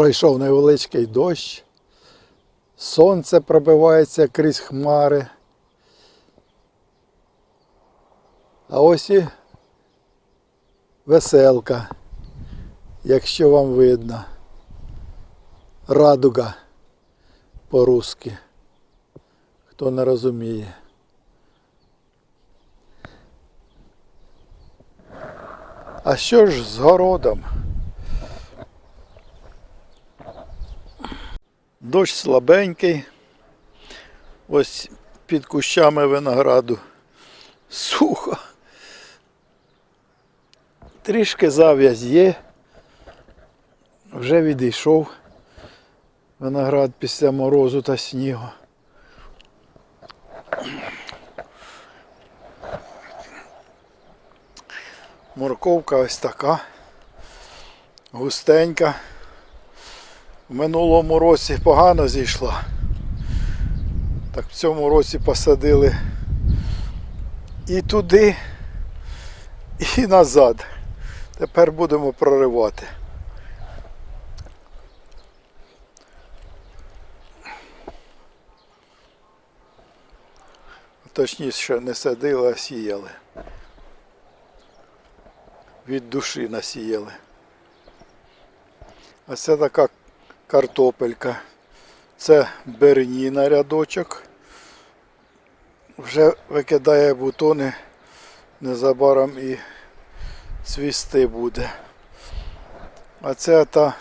Пройшов невеличкий дощ. Сонце пробивається крізь хмари. А ось і веселка, якщо вам видно. Радуга по-русски. Хто не розуміє. А що ж з городом? Дощ слабенький. Ось під кущами винограду сухо. Трішки зав'язь є. Вже відійшов виноград після морозу та снігу. Морковка ось така. Густенька. В минулому році погано зійшла. Так в цьому році посадили і туди, і назад. Тепер будемо проривати. Точніше не садили, а сіяли. Від душі насіяли. А це така картопелька. Це берніна рядочок. Вже викидає бутони, незабаром і цвісти буде. А це та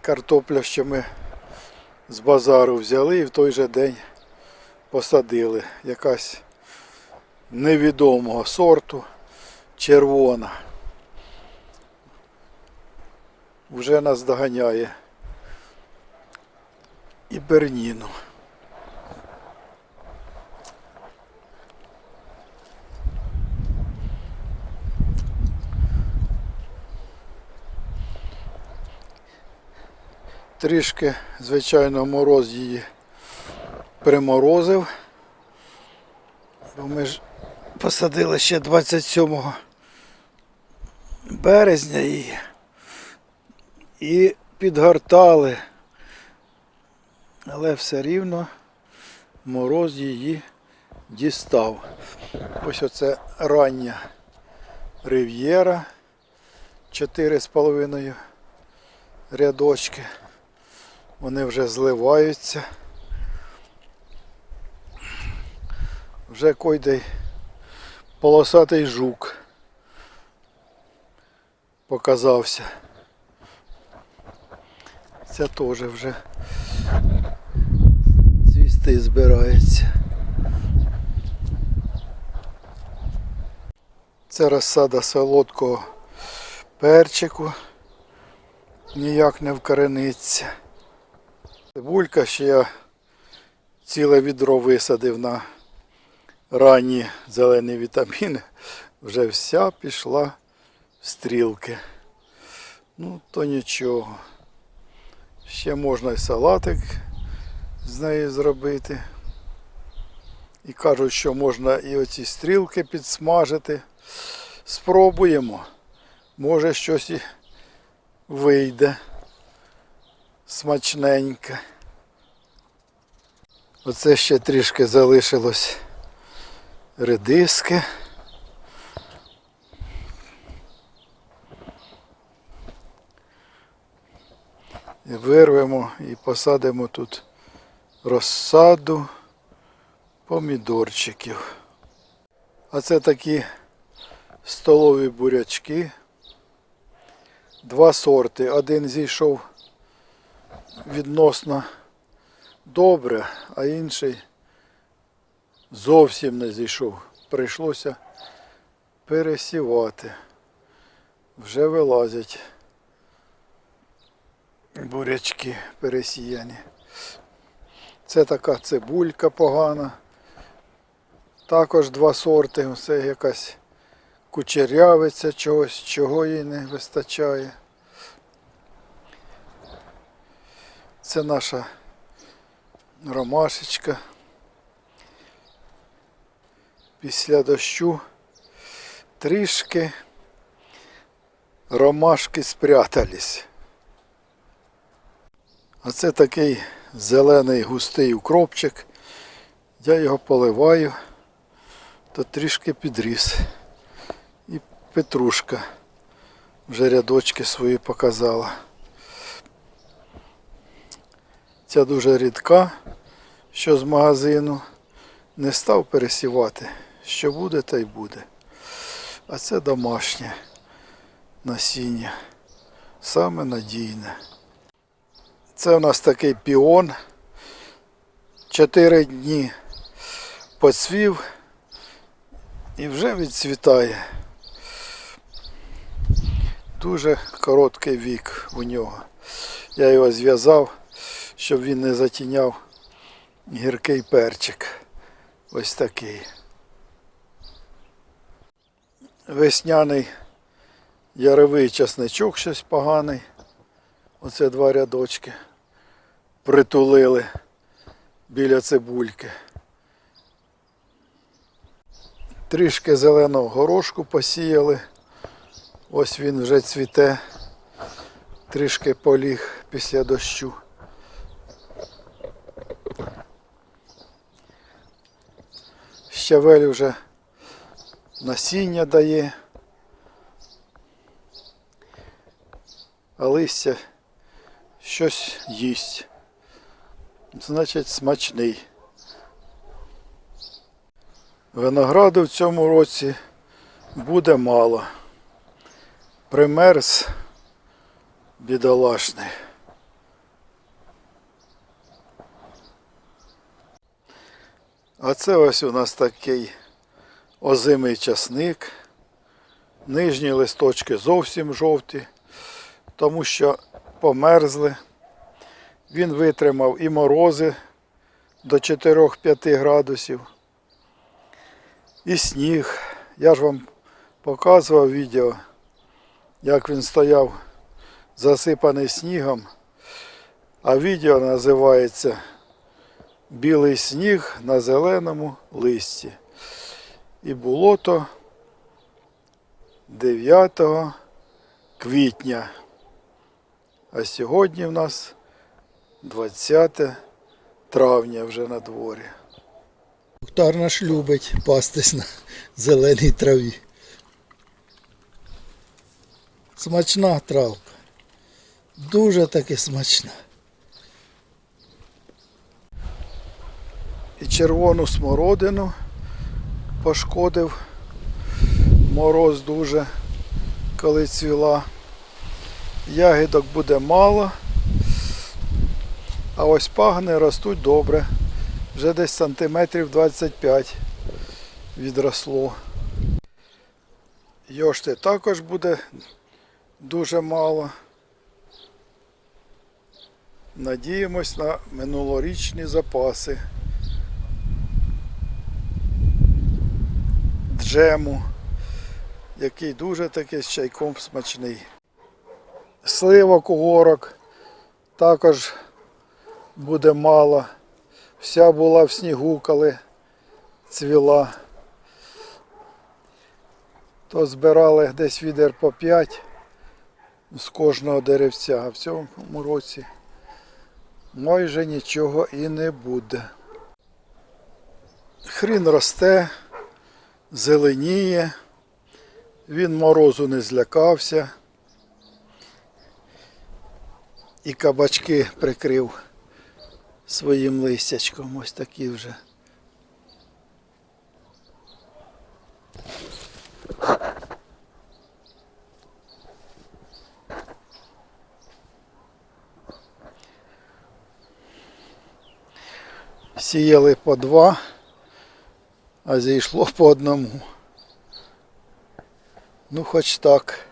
картопля, що ми з базару взяли і в той же день посадили. Якась невідомого сорту, червона. Вже нас доганяє і берніну. Трішки, звичайно, мороз її приморозив. Бо ми ж посадили ще 27 березня її і підгортали. Але все рівно мороз її дістав. Ось оце рання рив'єра 4,5 рядочки. Вони вже зливаються. Вже койдей полосатий жук показався. Це теж вже цвісти збирається. Це розсада солодкого перчику. Ніяк не вкорениться. Цибулька ще я ціле відро висадив на ранні зелені вітаміни. Вже вся пішла в стрілки. Ну, то нічого. Ще можна і салатик з неї зробити. І кажуть, що можна і оці стрілки підсмажити. Спробуємо. Може щось і вийде смачненьке. Оце ще трішки залишилось редиски. Вирвемо і посадимо тут розсаду помідорчиків. А це такі столові бурячки. Два сорти. Один зійшов відносно добре, а інший зовсім не зійшов. Прийшлося пересівати. Вже вилазять бурячки пересіяні. Це така цибулька погана. Також два сорти. Це якась кучерявиця чогось, чого їй не вистачає. Це наша ромашечка. Після дощу трішки ромашки спрятались. А це такий зелений густий укропчик. Я його поливаю, то трішки підріс. І петрушка вже рядочки свої показала. Ця дуже рідка, що з магазину. Не став пересівати. Що буде, та й буде. А це домашнє насіння. Саме надійне. Це у нас такий піон. Чотири дні поцвів і вже відцвітає. Дуже короткий вік у нього. Я його зв'язав, щоб він не затіняв гіркий перчик. Ось такий. Весняний яровий часничок щось поганий. Оце два рядочки притулили біля цибульки. Трішки зеленого горошку посіяли. Ось він вже цвіте. Трішки поліг після дощу. Щавель вже насіння дає. А листя щось їсть. Значить смачний. Винограду в цьому році буде мало. Примерз бідолашний. А це ось у нас такий озимий часник. Нижні листочки зовсім жовті, тому що померзли. Він витримав і морози до 4-5 градусів. І сніг. Я ж вам показував відео, як він стояв засипаний снігом. А відео називається Білий сніг на зеленому листі. І було то 9 квітня. А сьогодні в нас 20 травня вже на дворі. Мухтар наш любить пастись на зеленій траві. Смачна травка. Дуже таки смачна. І червону смородину пошкодив. Мороз дуже, коли цвіла. Ягідок буде мало. А ось пагни ростуть добре. Вже десь сантиметрів 25 відросло. Йошти також буде дуже мало. Надіємось на минулорічні запаси. Джему, який дуже таки з чайком смачний. Сливок угорок також буде мало. Вся була в снігу, коли цвіла. То збирали десь відер по 5 з кожного деревця, а в цьому році майже нічого і не буде. Хрін росте, зеленіє, він морозу не злякався. І кабачки прикрив своїм листячком. Ось такі вже. Сіяли по два, а зійшло по одному. Ну, хоч так.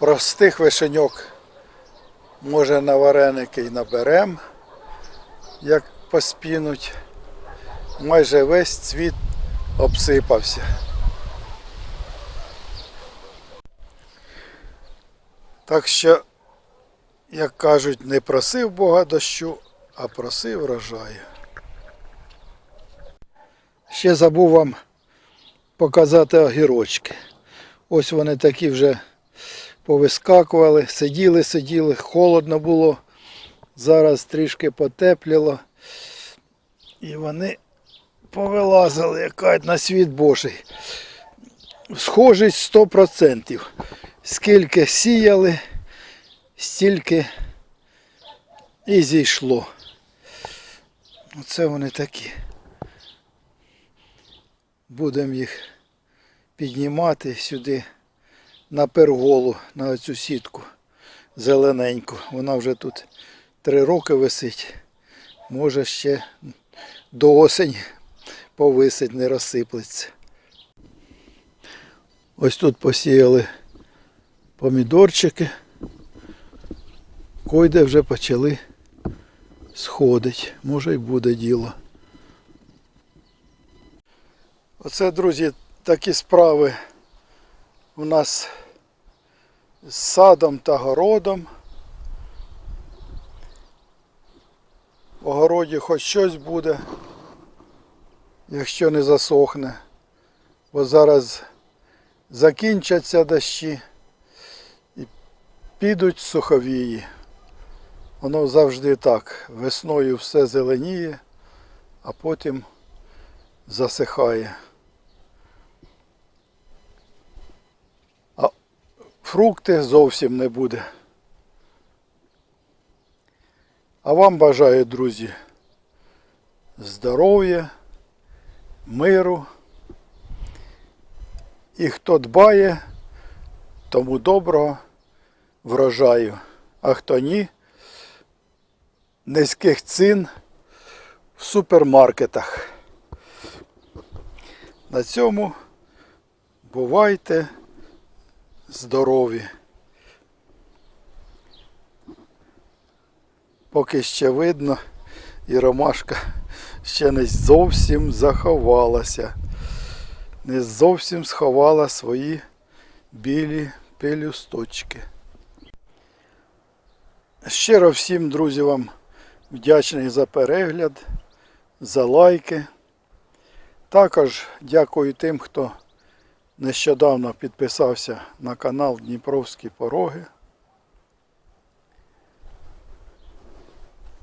Простих вишеньок може на вареники й наберем, як поспінуть. Майже весь цвіт обсипався. Так що, як кажуть, не просив Бога дощу, а просив врожаю. Ще забув вам показати огірочки. Ось вони такі вже повискакували, сиділи, сиділи, холодно було. Зараз трішки потепліло. І вони повилазили, яка на світ Божий. Схожість 100%. Скільки сіяли, стільки і зійшло. Оце вони такі. Будемо їх піднімати сюди на перголу, на цю сітку зелененьку. Вона вже тут три роки висить. Може ще до осені повисить, не розсиплеться. Ось тут посіяли помідорчики. Койде вже почали сходить. Може й буде діло. Оце, друзі, такі справи у нас з садом та городом. В огороді хоч щось буде, якщо не засохне. Бо зараз закінчаться дощі і підуть суховії. Воно завжди так. Весною все зеленіє, а потім засихає. Фрукти зовсім не буде. А вам бажаю, друзі, здоров'я, миру. І хто дбає, тому доброго врожаю. А хто ні, низьких цін в супермаркетах. На цьому бувайте здорові. Поки ще видно, і ромашка ще не зовсім заховалася. Не зовсім сховала свої білі пелюсточки. Щиро всім, друзі, вам вдячний за перегляд, за лайки. Також дякую тим, хто нещодавно підписався на канал Дніпровські Пороги.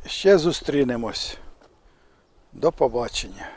Ще зустрінемось. До побачення.